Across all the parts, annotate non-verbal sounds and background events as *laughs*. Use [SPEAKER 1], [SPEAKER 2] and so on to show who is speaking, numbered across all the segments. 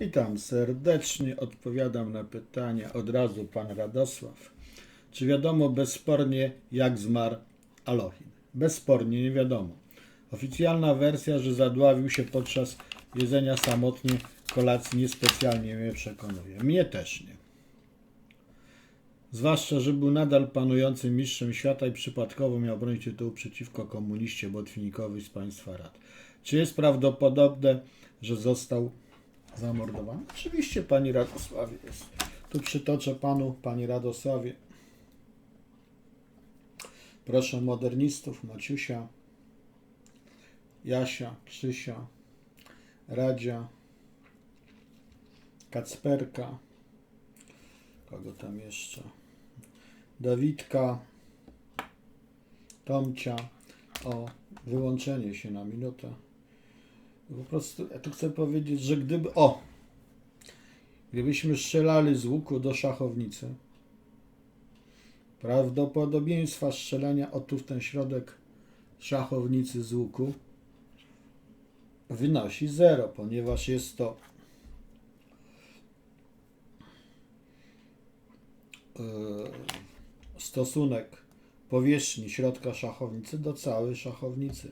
[SPEAKER 1] Witam serdecznie, odpowiadam na pytania od razu pan Radosław. Czy wiadomo bezspornie jak zmarł Alochin? Bezspornie nie wiadomo. Oficjalna wersja, że zadławił się podczas jedzenia samotnie kolacji niespecjalnie mnie przekonuje. Mnie też nie. Zwłaszcza, że był nadal panującym mistrzem świata i przypadkowo miał bronić tytułu przeciwko komuniście Botwinikowi z państwa rad. Czy jest prawdopodobne, że został zamordowany? Oczywiście, pani Radosławie jest. Tu przytoczę panu, pani Radosławie. Proszę modernistów, Maciusia, Jasia, Krzysia, Radzia, Kacperka, kogo tam jeszcze? Dawidka, Tomcia o wyłączenie się na minutę. Po prostu ja tu chcę powiedzieć, że gdyby. O! Gdybyśmy strzelali z łuku do szachownicy, prawdopodobieństwa strzelania o tu w ten środek szachownicy z łuku wynosi 0, ponieważ jest to yy, stosunek powierzchni środka szachownicy do całej szachownicy.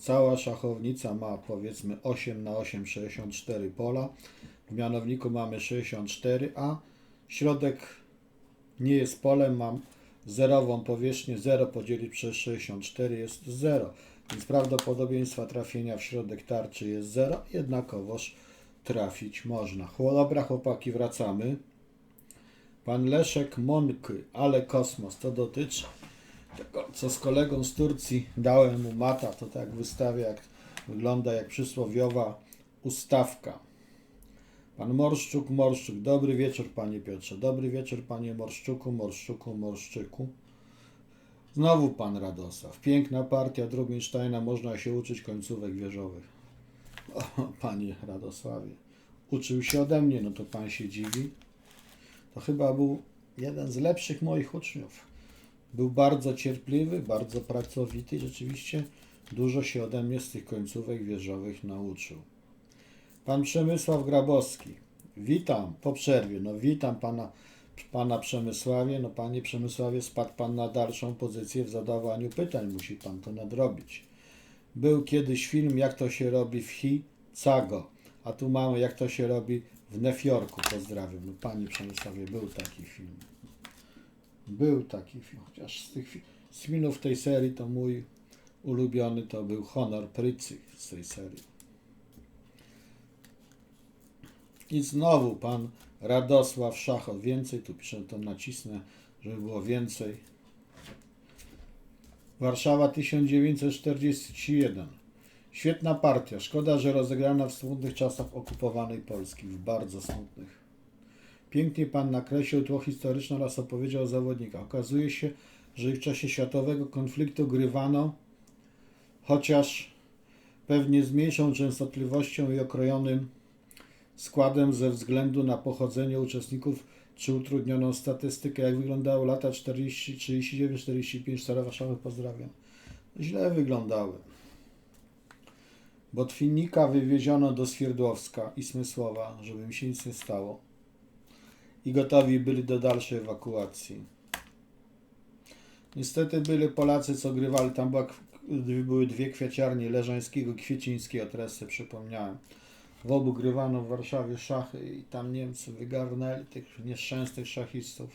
[SPEAKER 1] Cała szachownica ma powiedzmy 8 na 8 64 pola. W mianowniku mamy 64, a środek nie jest polem, mam zerową powierzchnię 0 podzielić przez 64 jest 0. Więc prawdopodobieństwa trafienia w środek tarczy jest 0, jednakowoż trafić można. Dobra chłopaki, wracamy. Pan Leszek Monky, ale kosmos, to dotyczy co z kolegą z Turcji dałem mu mata, to tak wystawia, jak wygląda jak przysłowiowa ustawka. Pan Morszczuk, Morszczuk, dobry wieczór panie Piotrze, dobry wieczór panie Morszczuku, Morszczuku, Morszczyku. Znowu pan Radosław, piękna partia Rubinsteina, można się uczyć końcówek wieżowych. O, panie Radosławie, uczył się ode mnie, no to pan się dziwi. To chyba był jeden z lepszych moich uczniów. Był bardzo cierpliwy, bardzo pracowity i rzeczywiście dużo się ode mnie z tych końcówek wieżowych nauczył. Pan Przemysław Grabowski. Witam po przerwie. No witam pana, pana Przemysławie. No panie Przemysławie, spadł pan na dalszą pozycję w zadawaniu pytań. Musi pan to nadrobić. Był kiedyś film, jak to się robi w Chicago. A tu mamy, jak to się robi w Nefjorku. Pozdrawiam. No, panie Przemysławie, był taki film. Był taki film, chociaż z tych filmów tej serii to mój ulubiony to był Honor Prycych z tej serii. I znowu pan Radosław Szachot. Więcej, tu piszę, to nacisnę, żeby było więcej. Warszawa 1941. Świetna partia. Szkoda, że rozegrana w smutnych czasach okupowanej Polski. W bardzo smutnych. Pięknie pan nakreślił tło historyczne oraz opowiedział o zawodnikach. Okazuje się, że w czasie światowego konfliktu grywano, chociaż pewnie z mniejszą częstotliwością i okrojonym składem ze względu na pochodzenie uczestników czy utrudnioną statystykę. Jak wyglądały lata 40, 39, 45, Stara Warszawa, pozdrawiam. Źle wyglądały. Botwinnika wywieziono do Swierdłowska i Smysłowa, żeby mi się nic nie stało i gotowi byli do dalszej ewakuacji. Niestety byli Polacy, co grywali, tam była, były dwie kwiaciarnie Leżańskiego Kwiecińskiej, o przypomniałem. W obu grywano w Warszawie szachy i tam Niemcy wygarnęli tych nieszczęsnych szachistów.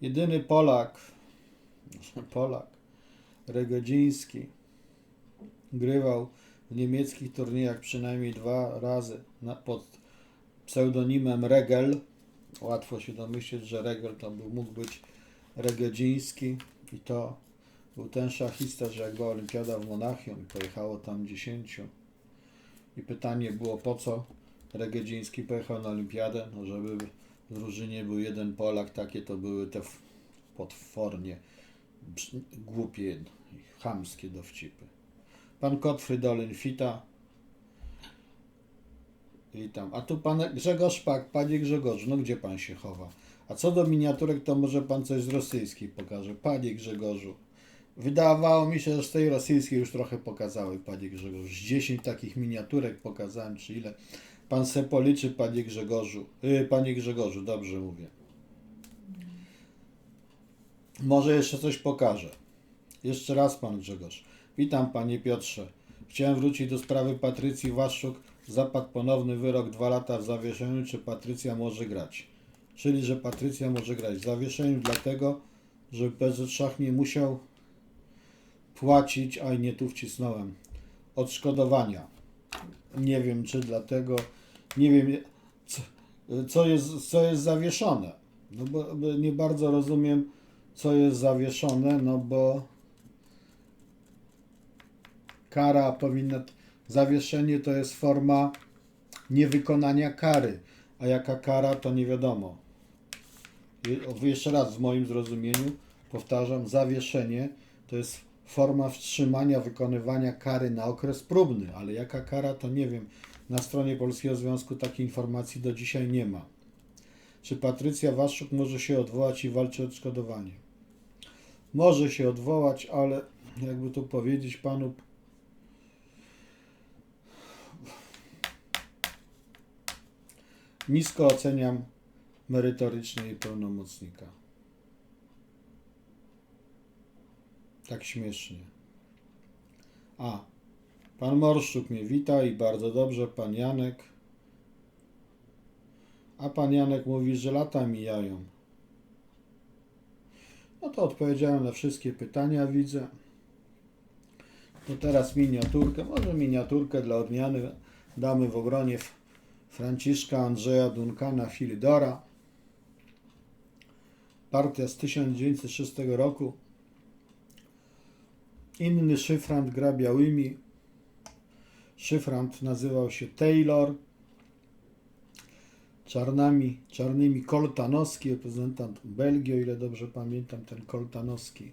[SPEAKER 1] Jedyny Polak, *laughs* Polak, Regodziński, grywał w niemieckich turniejach przynajmniej dwa razy pod pseudonimem Regel, Łatwo się domyśleć, że Regel to był, mógł być Regedziński i to był ten szachista, że jak była olimpiada w Monachium pojechało tam 10. I pytanie było po co Regedziński pojechał na olimpiadę, no żeby w drużynie był jeden Polak, takie to były te potwornie głupie chamskie dowcipy. Pan Kotfryd Olenfita, Witam. A tu pan Grzegorz Pak. Panie Grzegorzu, no gdzie pan się chowa? A co do miniaturek, to może pan coś z rosyjskiej pokaże. Panie Grzegorzu, wydawało mi się, że z tej rosyjskiej już trochę pokazały, panie Grzegorz. Z 10 takich miniaturek pokazałem, czy ile. Pan se policzy, panie Grzegorzu. Yy, panie Grzegorzu, dobrze mówię. Może jeszcze coś pokażę. Jeszcze raz, pan Grzegorz. Witam, panie Piotrze. Chciałem wrócić do sprawy Patrycji Waszczuk. Zapadł ponowny wyrok, dwa lata w zawieszeniu. Czy Patrycja może grać? Czyli, że Patrycja może grać w zawieszeniu, dlatego, że PZ Szach nie musiał płacić, a nie tu wcisnąłem, odszkodowania. Nie wiem, czy dlatego, nie wiem, co, co, jest, co jest zawieszone. No bo, nie bardzo rozumiem, co jest zawieszone, no bo kara powinna. Zawieszenie to jest forma niewykonania kary, a jaka kara to nie wiadomo. Je- Jeszcze raz w moim zrozumieniu powtarzam, zawieszenie to jest forma wstrzymania wykonywania kary na okres próbny, ale jaka kara to nie wiem. Na stronie Polskiego Związku takiej informacji do dzisiaj nie ma. Czy Patrycja Waszczuk może się odwołać i walczy o odszkodowanie? Może się odwołać, ale jakby tu powiedzieć panu, nisko oceniam merytorycznie jej pełnomocnika. Tak śmiesznie. A, pan Morszczuk mnie wita i bardzo dobrze, pan Janek. A pan Janek mówi, że lata mijają. No to odpowiedziałem na wszystkie pytania, widzę. To teraz miniaturkę, może miniaturkę dla odmiany damy w obronie Franciszka Andrzeja Duncana Filidora. Partia z 1906 roku. Inny szyfrant gra białymi. Szyfrant nazywał się Taylor. Czarnami, czarnymi Koltanowski, reprezentant Belgii, o ile dobrze pamiętam, ten Koltanowski.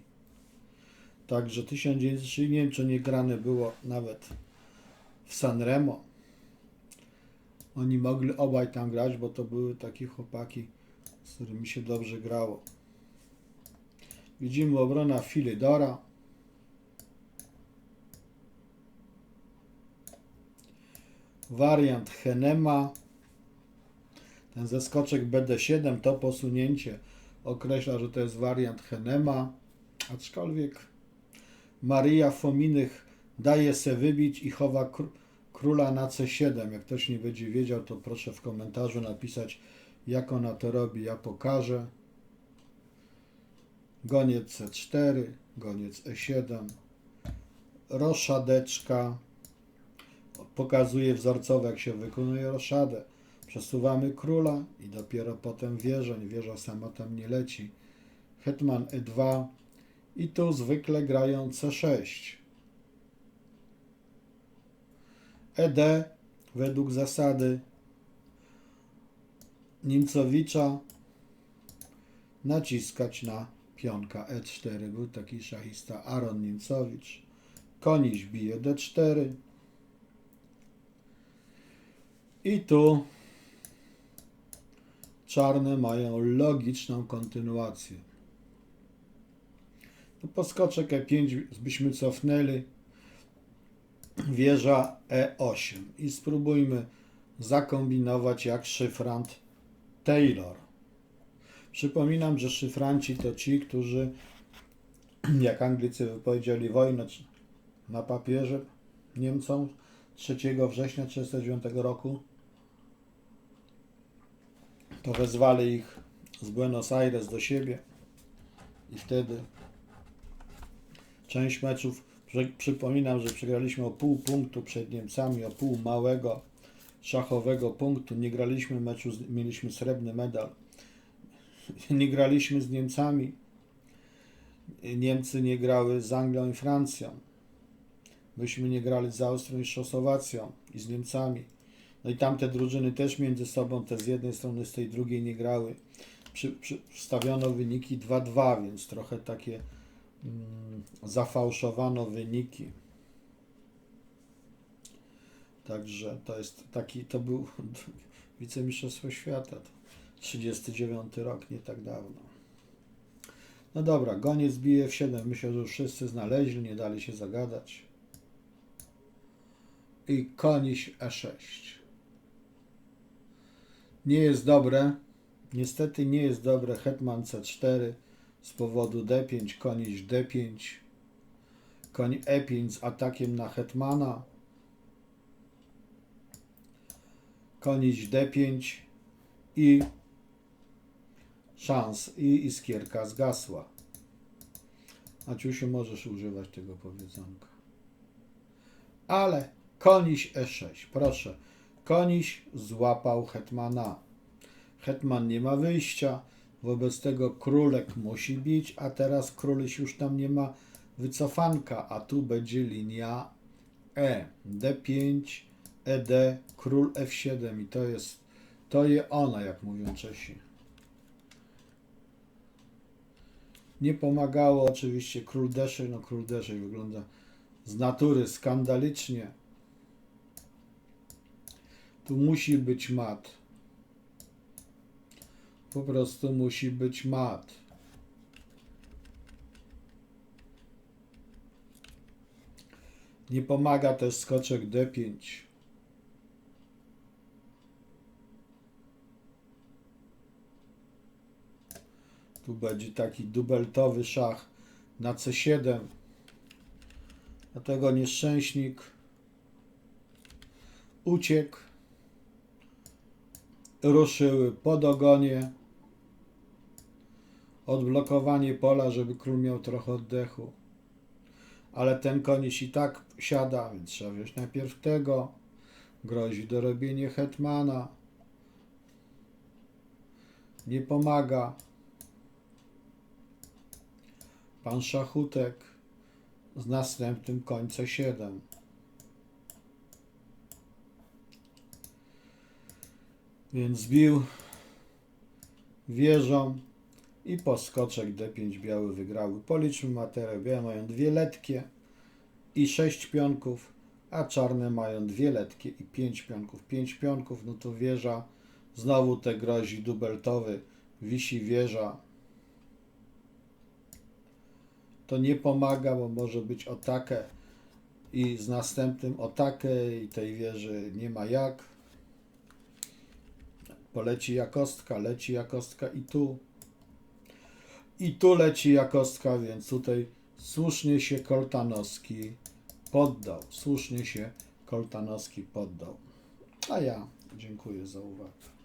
[SPEAKER 1] Także 1903, nie wiem czy nie grane było nawet w Sanremo. Oni mogli obaj tam grać, bo to były takie chłopaki, z którymi się dobrze grało. Widzimy obrona Filidora. Wariant Henema. Ten zeskoczek BD7 to posunięcie określa, że to jest wariant Henema. Aczkolwiek Maria Fominych daje se wybić i chowa króla na C7. Jak ktoś nie będzie wiedział, to proszę w komentarzu napisać, jak ona to robi. Ja pokażę. Goniec C4, goniec E7, roszadeczka. Pokazuje wzorcowo, jak się wykonuje roszadę. Przesuwamy króla i dopiero potem wieżę. Wieża sama tam nie leci. Hetman E2 i tu zwykle grają C6. ED według zasady Nimcowicza naciskać na pionka E4. Był taki szachista Aaron Nimcowicz. Koniś bije D4. I tu czarne mają logiczną kontynuację. Tu poskoczek E5 byśmy cofnęli wieża E8 i spróbujmy zakombinować jak szyfrant Taylor. Przypominam, że szyfranci to ci, którzy, jak Anglicy wypowiedzieli wojnę na papierze Niemcom 3 września 1939 roku, to wezwali ich z Buenos Aires do siebie i wtedy część meczów, przypominam, że przegraliśmy o pół punktu przed Niemcami, o pół małego szachowego punktu. Nie graliśmy meczu, mieliśmy srebrny medal. *laughs* Nie graliśmy z Niemcami. Niemcy nie grały z Anglią i Francją. Myśmy nie grali z Austrią i Czechosłowacją i z Niemcami. No i tamte drużyny też między sobą, te z jednej strony, z tej drugiej nie grały. Przy, przy, wstawiono wyniki 2-2, więc trochę takie zafałszowano wyniki. Także to jest taki, to był *laughs* wicemistrzostwo świata. To 39 rok, nie tak dawno. No dobra, goniec bije w 7. Myślę, że już wszyscy znaleźli, nie dali się zagadać. I koniś E6. Nie jest dobre. Niestety nie jest dobre hetman C4 z powodu D5, koń iść D5, koń E5 z atakiem na hetmana, koń iść D5 i szans i iskierka zgasła. Maciusiu, możesz używać tego powiedzonka. Ale koniś E6, proszę. Koniś złapał hetmana. Hetman nie ma wyjścia, wobec tego królek musi bić, a teraz króliś już tam nie ma wycofanka, a tu będzie linia E. D5, ED, król F7 i to jest, to je ona, jak mówią Czesi. Nie pomagało oczywiście król D6, no król D6 wygląda z natury skandalicznie. Tu musi być mat. Po prostu musi być mat. Nie pomaga też skoczek D5. Tu będzie taki dubeltowy szach na C7. Dlatego nieszczęśnik uciekł. Ruszyły po dogonie. Odblokowanie pola, żeby król miał trochę oddechu. Ale ten koniś i tak siada, więc trzeba wziąć najpierw tego. Grozi dorobienie hetmana. Nie pomaga. Pan Szachutek z następnym końcem 7. Więc zbił wieżą i poskoczek D5 biały wygrały. Policzmy materiał. Białe mają dwie letkie i sześć pionków, a czarne mają dwie letkie i pięć pionków. Pięć pionków, no to wieża. Znowu te grozi dubeltowy. Wisi wieża. To nie pomaga, bo może być otakę i z następnym otakę i tej wieży nie ma jak. Poleci jakostka, leci jakostka i tu. I tu leci jakostka, więc tutaj słusznie się Koltanowski poddał. Słusznie się Koltanowski poddał. A ja dziękuję za uwagę.